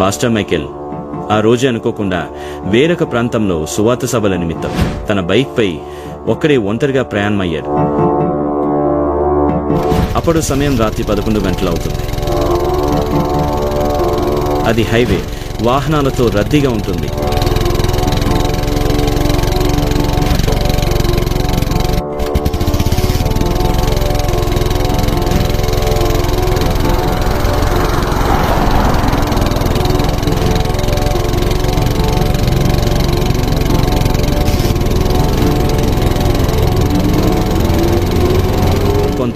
Pastor Michael ఆ రోజే అనుకోకుండా వేరొక ప్రాంతంలో సువాత సభల నిమిత్తం తన బైక్పై ఒక్కడే ఒంటరిగా ప్రయాణమయ్యాడు. అప్పుడు సమయం రాత్రి పదకొండు గంటలు అవుతుంది. అది హైవే వాహనాలతో రద్దీగా ఉంటుంది.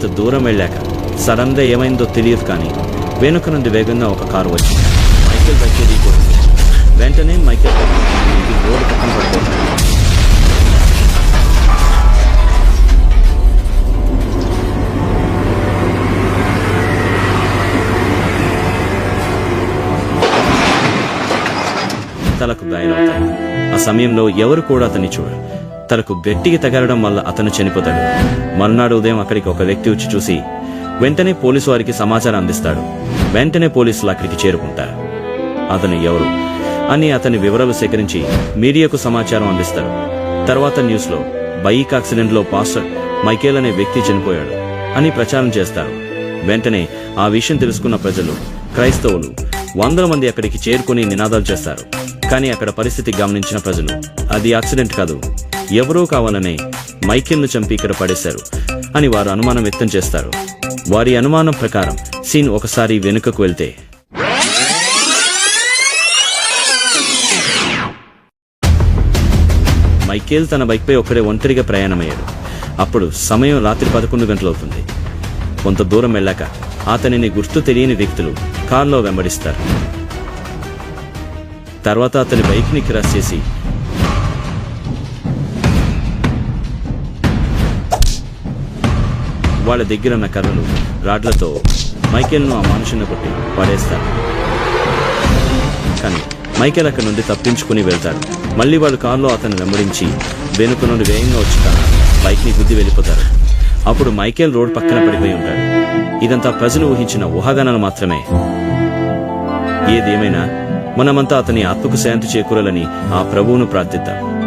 కొంత దూరం వెళ్ళాక సడన్గా ఏమైందో తెలియదు కానీ వెనుక నుండి వేగంగా ఒక కారు వచ్చింది. మైకేల్ బైక్ ఢీకొట్టింది వెంటనే మైకేల్ రోడ్డు పక్కన తలకు గాయాలవుతాయి. ఆ సమయంలో ఎవరు కూడా అతన్ని చూడరు. తలకు గట్టిగా తగలడం వల్ల అతను చనిపోతాడు. మరునాడు ఉదయం అక్కడికి ఒక వ్యక్తి వచ్చి చూసి వెంటనే పోలీసు వారికి సమాచారం అందిస్తాడు. వెంటనే పోలీసులు అక్కడికి చేరుకుంటారు. అతను ఎవరు? అని అతని వివరాలు సేకరించి మీడియాకు సమాచారం అందిస్తారు. తర్వాత న్యూస్లో బైక్ యాక్సిడెంట్లో పాస్టర్ మైకేల్ అనే వ్యక్తి చనిపోయాడు అని ప్రచారం చేస్తారు. వెంటనే ఆ విషయం తెలుసుకున్న ప్రజలు క్రైస్తవులు వందల మంది అక్కడికి చేరుకుని నినాదాలు చేస్తారు. కానీ అక్కడ పరిస్థితి గమనించిన ప్రజలు అది యాక్సిడెంట్ కాదు ఎవరో కావాలనే మైకేల్ను చంపి ఇక్కడ పడేశారు అని వారు అనుమానం వ్యక్తం చేస్తారు. వారి అనుమానం ప్రకారం సీన్ ఒకసారి వెనుకకు వెళ్తే. మైకేల్ తన బైక్పై ఒక్కడే ఒంటరిగా ప్రయాణమయ్యాడు. అప్పుడు సమయం రాత్రి పదకొండు గంటలవుతుంది కొంత దూరం వెళ్ళాక అతనిని గుర్తు తెలియని వ్యక్తులు కారులో వెంబడిస్తారు. తర్వాత అతని బైక్ని క్రాస్ చేసి. వాళ్ళ దగ్గర ఉన్న కర్రలు రాడ్లతో మైకేల్ను ఆ మనుషుని కొట్టి పడేస్తారు. కానీ మైకేల్ అక్కడి నుండి తప్పించుకుని వెళ్తాడు. మళ్ళీ వాళ్ళు కారులో అతను వెంబడించి వెనుక నుండి వేగంగా వచ్చి తన బైక్ని గుద్ది వెళ్ళిపోతారు. అప్పుడు మైకేల్ రోడ్ పక్కన పడిపోయి ఉంటాడు. ఇదంతా ప్రజలు ఊహించిన ఊహాగానాలు మాత్రమే. ఏదేమైనా మనమంతా అతని ఆత్మకు శాంతి చేకూరాలని ఆ ప్రభువును ప్రార్థిద్దాం.